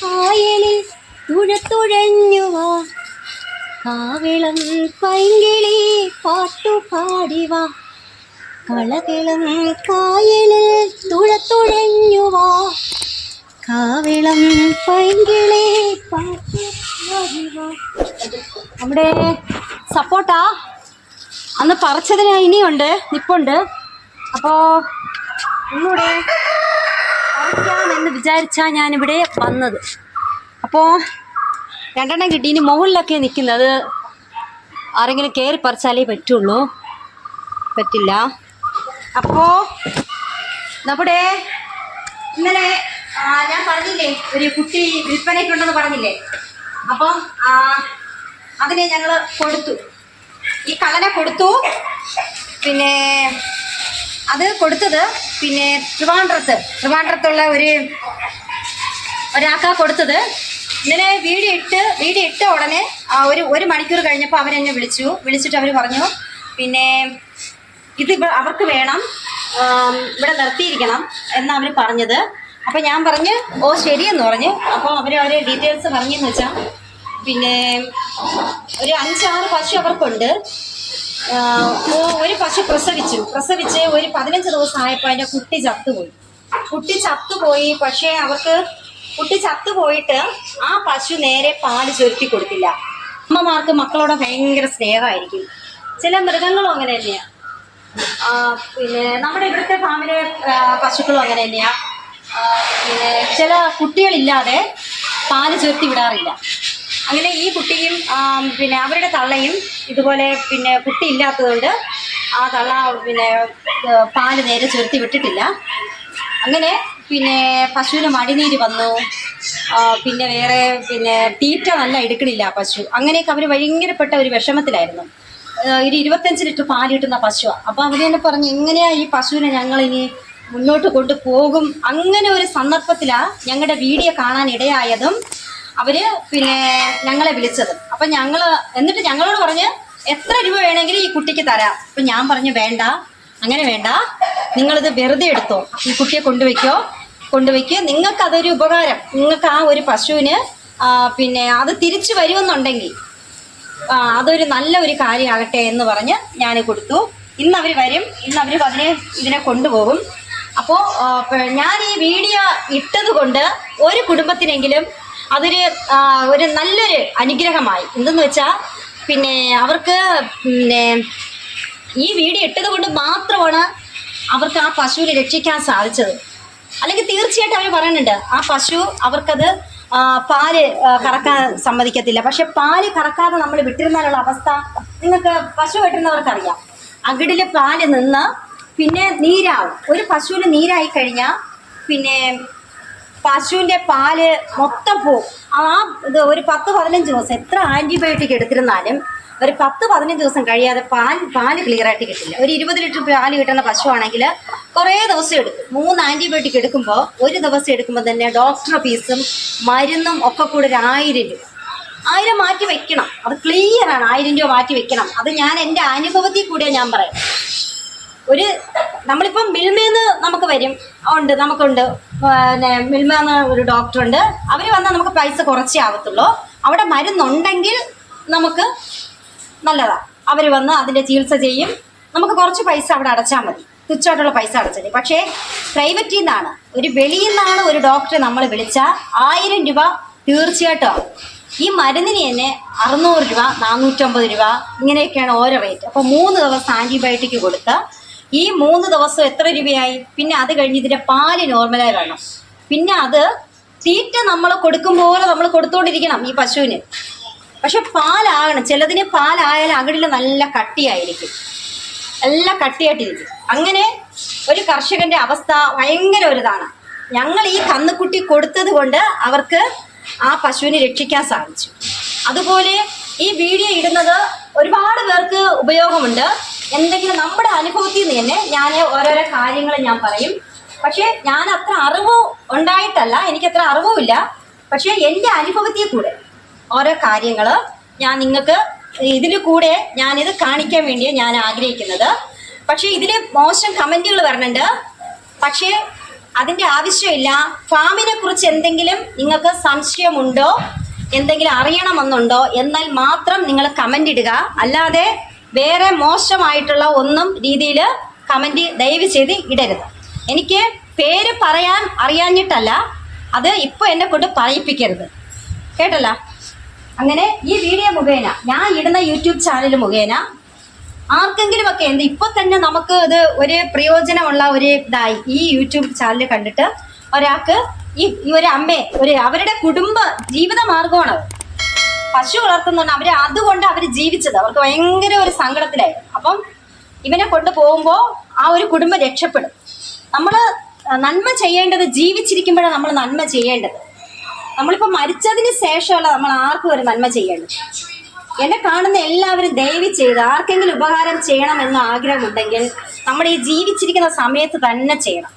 കായലിൽ തുഴത്തുഴഞ്ഞുവാ കാവിളം പൈങ്കിളി പാട്ടുപാടിവാ കളകിളം കായലിൽ തുഴത്തുഴഞ്ഞുവാ കാവിളം പൈങ്കിളി പാട്ടുപാടിവാ നമ്മുടെ സപ്പോർട്ടാ? അന്ന് പറിച്ചതിന് ഇനിയുണ്ട് നിപ്പുണ്ട്. അപ്പോ ഒന്നുകൂടെ പറിക്കാമെന്ന് വിചാരിച്ചാണ് ഞാനിവിടെ വന്നത്. അപ്പോൾ രണ്ടെണ്ണം കിട്ടി. ഇനി മുകളിലൊക്കെ നിൽക്കുന്നത് ആരെങ്കിലും കയറി പറിച്ചാലേ പറ്റുള്ളൂ. പറ്റില്ല. അപ്പോൾ നമ്മുടെ ഇന്നലെ ഞാൻ പറഞ്ഞില്ലേ ഒരു കുട്ടി വിൽപ്പനയ്ക്കുണ്ടെന്ന് പറഞ്ഞില്ലേ? അപ്പം അതിനെ ഞങ്ങൾ കൊടുത്തു. ഈ കളനെ കൊടുത്തു. പിന്നെ അത് കൊടുത്തത് പിന്നെ ട്രിവാൻഡ്രത്ത് ട്രിവാൻഡ്രത്തുള്ള ഒരു ഒരാൾക്കാ കൊടുത്തത്. ഇന്നലെ വീഡിയോ ഇട്ട് വീഡിയോ ഇട്ട ഉടനെ ഒരു ഒരു മണിക്കൂർ കഴിഞ്ഞപ്പോൾ അവരെന്നെ വിളിച്ചു. വിളിച്ചിട്ട് അവർ പറഞ്ഞു പിന്നെ ഇത് അവർക്ക് വേണം ഇവിടെ നിർത്തിയിരിക്കണം എന്നാണ് അവർ പറഞ്ഞത്. അപ്പം ഞാൻ പറഞ്ഞ് ഓ ശരിയെന്ന് പറഞ്ഞു. അപ്പോൾ അവർ അവർ ഡീറ്റെയിൽസ് പറഞ്ഞെന്ന് വെച്ചാൽ പിന്നെ ഒരു അഞ്ചാറ് പശു അവർക്കുണ്ട്. ഒരു പശു പ്രസവിച്ചു. പ്രസവിച്ച് ഒരു പതിനഞ്ച് ദിവസം ആയപ്പോൾ അതിന്റെ കുട്ടി ചത്തുപോയി. കുട്ടി ചത്തുപോയി പക്ഷേ അവർക്ക് കുട്ടി ചത്തുപോയിട്ട് ആ പശു നേരെ പാൽ ചുരുത്തി കൊടുത്തില്ല. അമ്മമാർക്ക് മക്കളോട് ഭയങ്കര സ്നേഹമായിരിക്കും. ചില മൃഗങ്ങളും അങ്ങനെ തന്നെയാണ് പിന്നെ നമ്മുടെ ഇവിടുത്തെ ഫാമിലെ പശുക്കളും അങ്ങനെ തന്നെയാണ് പിന്നെ ചില കുട്ടികളില്ലാതെ പാൽ ചുരുത്തി വിടാറില്ല. അങ്ങനെ ഈ കുട്ടിയും പിന്നെ അവരുടെ തള്ളയും ഇതുപോലെ പിന്നെ കുട്ടി ഇല്ലാത്തതുകൊണ്ട് ആ തള്ള പിന്നെ പാൽ നേരെ ചേർത്തി വിട്ടിട്ടില്ല. അങ്ങനെ പിന്നെ പശുവിന് മടിനീര് വന്നു. പിന്നെ വേറെ പിന്നെ തീറ്റ നല്ല എടുക്കണില്ല പശു. അങ്ങനെയൊക്കെ അവർ ഭയങ്കരപ്പെട്ട ഒരു വിഷമത്തിലായിരുന്നു. ഒരു ഇരുപത്തഞ്ച് ലിറ്റർ പാൽ കിട്ടുന്ന പശുവാണ് അപ്പോൾ അവർ തന്നെ പറഞ്ഞു എങ്ങനെയാ ഈ പശുവിനെ ഞങ്ങൾ ഇനി മുന്നോട്ട് കൊണ്ടുപോകും? അങ്ങനെ ഒരു സന്ദർഭത്തിലാണ് ഞങ്ങളുടെ വീഡിയോ കാണാൻ ഇടയായതും അവർ പിന്നെ ഞങ്ങളെ വിളിച്ചത്. അപ്പൊ ഞങ്ങൾ എന്നിട്ട് ഞങ്ങളോട് പറഞ്ഞ് എത്ര രൂപ വേണമെങ്കിലും ഈ കുട്ടിക്ക് തരാം. അപ്പൊ ഞാൻ പറഞ്ഞു വേണ്ട അങ്ങനെ വേണ്ട. നിങ്ങളിത് വെറുതെ എടുത്തോ. ഈ കുട്ടിയെ കൊണ്ടുവയ്ക്കോ. കൊണ്ടുവയ്ക്കുക നിങ്ങൾക്ക് അതൊരു ഉപകാരം. നിങ്ങൾക്ക് ആ ഒരു പശുവിന് പിന്നെ അത് തിരിച്ചു വരുമെന്നുണ്ടെങ്കിൽ അതൊരു നല്ല ഒരു കാര്യമാകട്ടെ എന്ന് പറഞ്ഞ് ഞാൻ കൊടുത്തു. ഇന്ന് അവർ വരും. ഇന്ന് അവർ അതിനെ ഇതിനെ കൊണ്ടുപോകും. അപ്പോൾ ഞാൻ ഈ വീഡിയോ ഇട്ടത് കൊണ്ട് ഒരു കുടുംബത്തിനെങ്കിലും അതൊരു ഒരു നല്ലൊരു അനുഗ്രഹമായി. എന്തെന്ന് വെച്ചാൽ പിന്നെ അവർക്ക് പിന്നെ ഈ വീഡിയോ ഇട്ടത് കൊണ്ട് മാത്രമാണ് അവർക്ക് ആ പശുവിനെ രക്ഷിക്കാൻ സാധിച്ചത്. അല്ലെങ്കിൽ തീർച്ചയായിട്ടും അവർ പറയുന്നുണ്ട് ആ പശു അവർക്കത് പാൽ കറക്കാൻ സമ്മതിക്കത്തില്ല. പക്ഷെ പാൽ കറക്കാതെ നമ്മൾ വിട്ടിരുന്നാലുള്ള അവസ്ഥ നിങ്ങൾക്ക് പശു വെട്ടുന്നവർക്കറിയാം. അകിടിലെ പാൽ നിന്ന് പിന്നെ നീരാവും. ഒരു പശുവിന് നീരായി കഴിഞ്ഞാൽ പിന്നെ പശുവിന്റെ പാൽ മൊത്തം പോവും. ആ ഇത് ഒരു പത്ത് പതിനഞ്ച് ദിവസം എത്ര ആന്റിബയോട്ടിക് എടുത്തിരുന്നാലും ഒരു പത്ത് പതിനഞ്ച് ദിവസം കഴിയാതെ പാൽ പാൽ ക്ലിയർ ആയിട്ട് കിട്ടില്ല. ഒരു ഇരുപത് ലിറ്റർ പാൽ കിട്ടുന്ന പശുവാണെങ്കിൽ കുറേ ദിവസം എടുക്കും. മൂന്ന് ആന്റിബയോട്ടിക് എടുക്കുമ്പോൾ ഒരു ദിവസം എടുക്കുമ്പോൾ തന്നെ ഡോക്ടർ ഫീസും മരുന്നും ഒക്കെ കൂടെ ഒരു ആയിരം രൂപ. ആയിരം മാറ്റി വെക്കണം. അത് ക്ലിയർ ആണ്. ആയിരം രൂപ മാറ്റി വെക്കണം. അത് ഞാൻ എന്റെ അനുഭവത്തിൽ കൂടിയാണ് ഞാൻ പറയാം. ഒരു നമ്മളിപ്പം മിൽമേന്ന് നമുക്ക് വരും. ഉണ്ട് നമുക്കുണ്ട്. പിന്നെ മിൽമേന്ന് ഒരു ഡോക്ടറുണ്ട് അവർ വന്നാൽ നമുക്ക് പൈസ കുറച്ചേ ആവത്തുള്ളൂ. അവിടെ മരുന്നുണ്ടെങ്കിൽ നമുക്ക് നല്ലതാണ് അവർ വന്ന് അതിന്റെ ചികിത്സ ചെയ്യും. നമുക്ക് കുറച്ച് പൈസ അവിടെ അടച്ചാൽ മതി. തുച്ഛമായിട്ടുള്ള പൈസ അടച്ചാൽ മതി. പക്ഷേ പ്രൈവറ്റിൽ നിന്നാണ് ഒരു വെളിയിൽ നിന്നാണ് ഒരു ഡോക്ടറെ നമ്മൾ വിളിച്ചാൽ ആയിരം രൂപ തീർച്ചയായിട്ടും ആവും. ഈ മരുന്നിന് തന്നെ അറുന്നൂറ് രൂപ നാനൂറ്റമ്പത് രൂപ ഇങ്ങനെയൊക്കെയാണ് ഓരോ റേറ്റ് അപ്പോൾ മൂന്ന് ദിവസം ആന്റിബയോട്ടിക് കൊടുത്ത് ഈ മൂന്ന് ദിവസം എത്ര രൂപയായി? പിന്നെ അത് കഴിഞ്ഞ് ഇതിന്റെ പാൽ നോർമലായി വേണം പിന്നെ അത് തീറ്റ നമ്മൾ കൊടുക്കും പോലെ നമ്മൾ കൊടുത്തോണ്ടിരിക്കണം ഈ പശുവിന്. പക്ഷെ പാലാകണം. ചിലതിന് പാലായാലും അകടിൽ നല്ല കട്ടിയായിരിക്കും. എല്ലാം കട്ടിയായിട്ടിരിക്കും. അങ്ങനെ ഒരു കർഷകന്റെ അവസ്ഥ ഭയങ്കര ഒരിതാണ്. ഞങ്ങൾ ഈ കന്നുകുട്ടി കൊടുത്തത് കൊണ്ട് അവർക്ക് ആ പശുവിനെ രക്ഷിക്കാൻ സാധിച്ചു. അതുപോലെ ഈ വീഡിയോ ഇടുന്നത് ഒരുപാട് പേർക്ക് ഉപയോഗമുണ്ട്. എന്തെങ്കിലും നമ്മുടെ അനുഭവത്തിൽ നിന്ന് തന്നെ ഞാൻ ഓരോരോ കാര്യങ്ങൾ ഞാൻ പറയും. പക്ഷേ ഞാൻ അത്ര അറിവ് ഉണ്ടായിട്ടല്ല. എനിക്കത്ര അറിവുമില്ല പക്ഷേ എന്റെ അനുഭവത്തിൽ കൂടെ ഓരോ കാര്യങ്ങൾ ഞാൻ നിങ്ങൾക്ക് ഇതിൽ കൂടെ ഞാനിത് കാണിക്കാൻ വേണ്ടിയാണ് ഞാൻ ആഗ്രഹിക്കുന്നത്. പക്ഷേ ഇതിൽ മോശം കമന്റുകൾ വരുന്നുണ്ട് പക്ഷേ അതിന്റെ ആവശ്യമില്ല. ഫാമിനെ കുറിച്ച് എന്തെങ്കിലും നിങ്ങൾക്ക് സംശയമുണ്ടോ? എന്തെങ്കിലും അറിയണമെന്നുണ്ടോ? എന്നാൽ മാത്രം നിങ്ങൾ കമന്റ് ഇടുക. അല്ലാതെ വേറെ മോശമായിട്ടുള്ള ഒന്നും രീതിയിൽ കമന്റ് ദയവ് ചെയ്ത് ഇടരുത്. എനിക്ക് പേര് പറയാൻ അറിയാഞ്ഞിട്ടല്ല അത് ഇപ്പോൾ എന്നെ കൊണ്ട് പറയിപ്പിക്കരുത്. കേട്ടല്ല? അങ്ങനെ ഈ വീഡിയോ മുഖേന ഞാൻ ഇടുന്ന യൂട്യൂബ് ചാനൽ മുഖേന ആർക്കെങ്കിലുമൊക്കെ എന്ത് ഇപ്പൊ തന്നെ നമുക്ക് ഇത് ഒരു പ്രയോജനമുള്ള ഒരു ഇതായി ഈ യൂട്യൂബ് ചാനൽ കണ്ടിട്ട് ഒരാൾക്ക് ഈ ഒരു അമ്മയെ ഒരു അവരുടെ കുടുംബ ജീവിത മാർഗമാണ്. പശു വളർത്തുന്ന അവർ അതുകൊണ്ട് അവർ ജീവിച്ചത്. അവർക്ക് ഭയങ്കര ഒരു സങ്കടത്തിലായിരുന്നു. അപ്പം ഇവനെ കൊണ്ടു പോകുമ്പോൾ ആ ഒരു കുടുംബം രക്ഷപ്പെടും. നമ്മൾ നന്മ ചെയ്യേണ്ടത് ജീവിച്ചിരിക്കുമ്പോഴാണ് നമ്മൾ നന്മ ചെയ്യേണ്ടത്. നമ്മളിപ്പോൾ മരിച്ചതിന് ശേഷമല്ല നമ്മൾ ആർക്കും ഒരു നന്മ ചെയ്യേണ്ടത് എന്നെ കാണുന്ന എല്ലാവരും ദയവി ചെയ്ത് ആർക്കെങ്കിലും ഉപകാരം ചെയ്യണം എന്ന ആഗ്രഹമുണ്ടെങ്കിൽ നമ്മൾ ഈ ജീവിച്ചിരിക്കുന്ന സമയത്ത് തന്നെ ചെയ്യണം.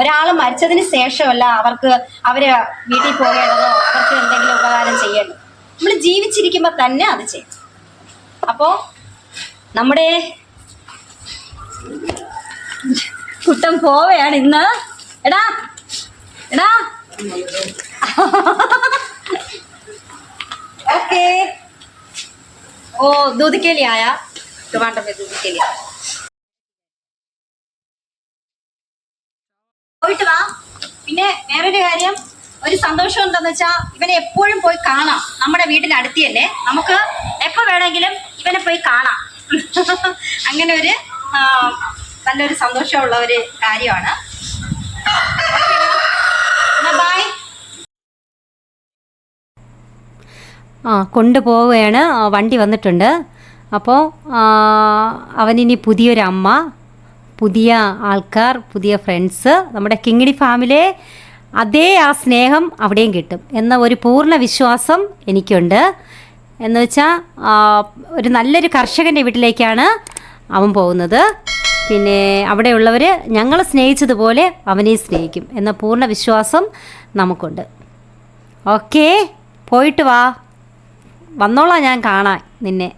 ഒരാൾ മരിച്ചതിന് ശേഷമല്ല അവർക്ക് അവർ വീട്ടിൽ പോകേണ്ടതോ അവർക്ക് എന്തെങ്കിലും ഉപകാരം ചെയ്യേണ്ടത്. നമ്മൾ ജീവിച്ചിരിക്കുമ്പോൾ തന്നെ അത് ചെയ്യും. അപ്പോ നമ്മുടെ കുട്ടം പോവയാണ് ഇന്ന്. എടാ എടാ. ഓക്കെ. ഓ ദൂതിക്കേലി ആയാ ട്രിവാൻഡ്രം ദൂതിക്കേലി പോയിട്ട് വാ. പിന്നെ വേറൊരു കാര്യം. ഒരു സന്തോഷം എന്താന്ന് വെച്ചാൽ ഇവനെ എപ്പോഴും പോയി കാണാം. നമ്മുടെ വീടിന്റെ അടുത്ത് തന്നെ നമുക്ക് എപ്പോ വേണമെങ്കിലും ഇവനെ പോയി കാണാം. അങ്ങനെ ഒരു നല്ലൊരു സന്തോഷമുള്ള ഒരു കാര്യമാണ്. ആ കൊണ്ടുപോവുകയാണ്. വണ്ടി വന്നിട്ടുണ്ട്. അപ്പോൾ അവനിനി പുതിയൊരമ്മ പുതിയ ആൾക്കാർ പുതിയ ഫ്രണ്ട്സ്. നമ്മുടെ കിങ്ങിണി ഫാമിലെ അതേ ആ സ്നേഹം അവിടെയും കിട്ടും എന്ന ഒരു പൂർണ വിശ്വാസം എനിക്കുണ്ട്. എന്ന് വെച്ചാൽ ഒരു നല്ലൊരു കർഷകന്റെ വീട്ടിലേക്കാണ് അവൻ പോകുന്നത്. പിന്നെ അവിടെയുള്ളവർ ഞങ്ങൾ സ്നേഹിച്ചതുപോലെ അവനെയും സ്നേഹിക്കും എന്ന പൂർണ വിശ്വാസം നമുക്കുണ്ട്. ഓക്കേ പോയിട്ട് വാ. വന്നോളാം ഞാൻ കാണാൻ നിന്നെ.